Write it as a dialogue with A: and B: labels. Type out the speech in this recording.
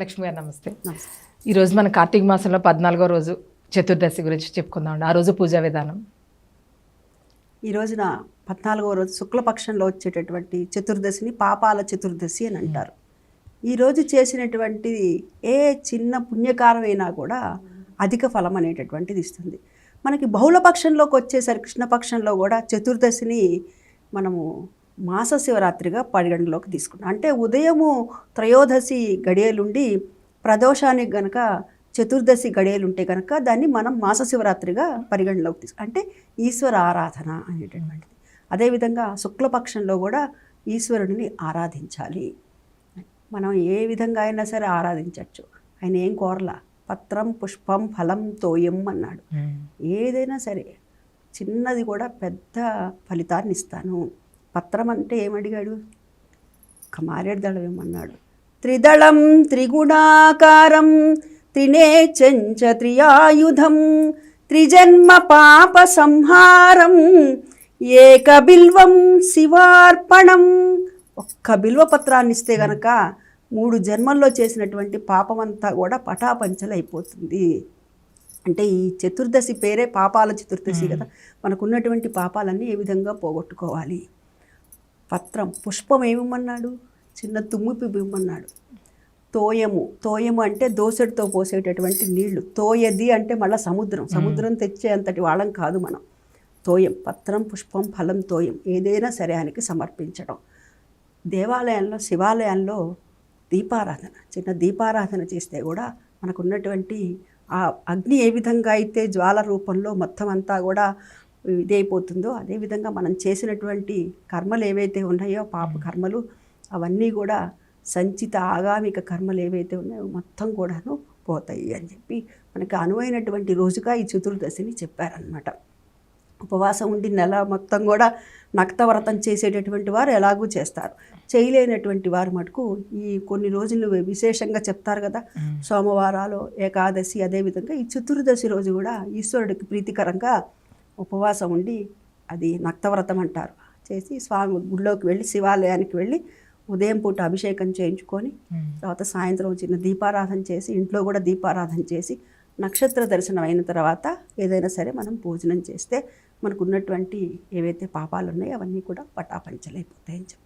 A: లక్ష్మి గారు నమస్తే. ఈరోజు మన కార్తీక మాసంలో పద్నాలుగో రోజు చతుర్దశి గురించి చెప్పుకుందాం ఆ రోజు పూజా విధానం.
B: ఈ రోజున పద్నాలుగవ రోజు శుక్లపక్షంలో వచ్చేటటువంటి చతుర్దశిని పాపాల చతుర్దశి అని అంటారు. ఈ రోజు చేసినటువంటి ఏ చిన్న పుణ్యకారమైనా కూడా అధిక ఫలం అనేటటువంటిది ఇస్తుంది. మనకి బహుళ పక్షంలోకి వచ్చేసరికి కృష్ణపక్షంలో కూడా చతుర్దశిని మనము మాస శివరాత్రిగా పరిగణలోకి తీసుకున్నాం. అంటే ఉదయము త్రయోదశి గడియలుండి ప్రదోషానికి గనక చతుర్దశి గడియలు ఉంటే కనుక దాన్ని మనం మాస శివరాత్రిగా పరిగణలోకి తీసుకు అంటే ఈశ్వర ఆరాధన అనేటటువంటిది. అదేవిధంగా శుక్లపక్షంలో కూడా ఈశ్వరుడిని ఆరాధించాలి. మనం ఏ విధంగా అయినా సరే ఆరాధించవచ్చు ఆయన ఏం కోరలా? పత్రం పుష్పం ఫలం తోయం అన్నాడు. ఏదైనా సరే చిన్నది కూడా పెద్ద ఫలితాన్ని ఇస్తాను. పత్రం అంటే ఏమడిగాడు? మారేడు దళం ఏమన్నాడు త్రిదళం త్రిగుణాకారం త్రినేచంచ త్రియాయుధం త్రిజన్మ పాప సంహారం ఏక బిల్వం శివార్పణం. ఒక్క బిల్వ పత్రాన్ని ఇస్తే గనక మూడు జన్మల్లో చేసినటువంటి పాపమంతా కూడా పటాపంచలైపోతుంది. అంటే ఈ చతుర్దశి పేరే పాపాల చతుర్దశి కదా. మనకున్నటువంటి పాపాలన్నీ ఏ విధంగా పోగొట్టుకోవాలి? పత్రం పుష్పం ఏమిమ్మన్నాడు? చిన్న తుమ్ము ఇవ్వమన్నాడు. తోయము. తోయము అంటే దోసెడితో పోసేటటువంటి నీళ్ళు. తోయది అంటే మళ్ళీ సముద్రం. సముద్రం తెచ్చే అంతటి వాళ్ళం కాదు మనం. తోయం. పత్రం పుష్పం ఫలం తోయం. ఏదైనా సరే ఆయనకి సమర్పించడం. దేవాలయంలో శివాలయంలో దీపారాధన. చిన్న దీపారాధన చేస్తే కూడా మనకున్నటువంటి ఆ అగ్ని ఏ విధంగా అయితే జ్వాల రూపంలో మొత్తం అంతా కూడా ఇదైపోతుందో అదేవిధంగా మనం చేసినటువంటి కర్మలు ఏవైతే ఉన్నాయో పాప కర్మలు అవన్నీ కూడా సంచిత ఆగామిక కర్మలు ఏవైతే ఉన్నాయో మొత్తం కూడాను పోతాయి అని చెప్పి మనకి అనువైనటువంటి రోజుగా ఈ చతుర్దశిని చెప్పారనమాట ఉపవాసం ఉండి నెల మొత్తం కూడా నక్తవ్రతం చేసేటటువంటి వారు ఎలాగూ చేస్తారు. చేయలేనటువంటి వారు మటుకు ఈ కొన్ని రోజులు విశేషంగా చెప్తారు కదా సోమవారాలు ఏకాదశి అదేవిధంగా ఈ చతుర్దశి రోజు కూడా ఈశ్వరుడికి ప్రీతికరంగా ఉపవాసం ఉండి అది నక్తవ్రతం అంటారు. చేసి స్వామి గుళ్ళోకి వెళ్ళి శివాలయానికి వెళ్ళి ఉదయం పూట అభిషేకం చేయించుకొని తర్వాత సాయంత్రం చిన్న దీపారాధన చేసి ఇంట్లో కూడా దీపారాధన చేసి నక్షత్ర దర్శనం అయిన తర్వాత ఏదైనా సరే మనం భోజనం చేస్తే మనకు ఉన్నటువంటి ఏవైతే పాపాలు ఉన్నాయో అవన్నీ కూడా పటాపంచలైపోతాయని చెప్పి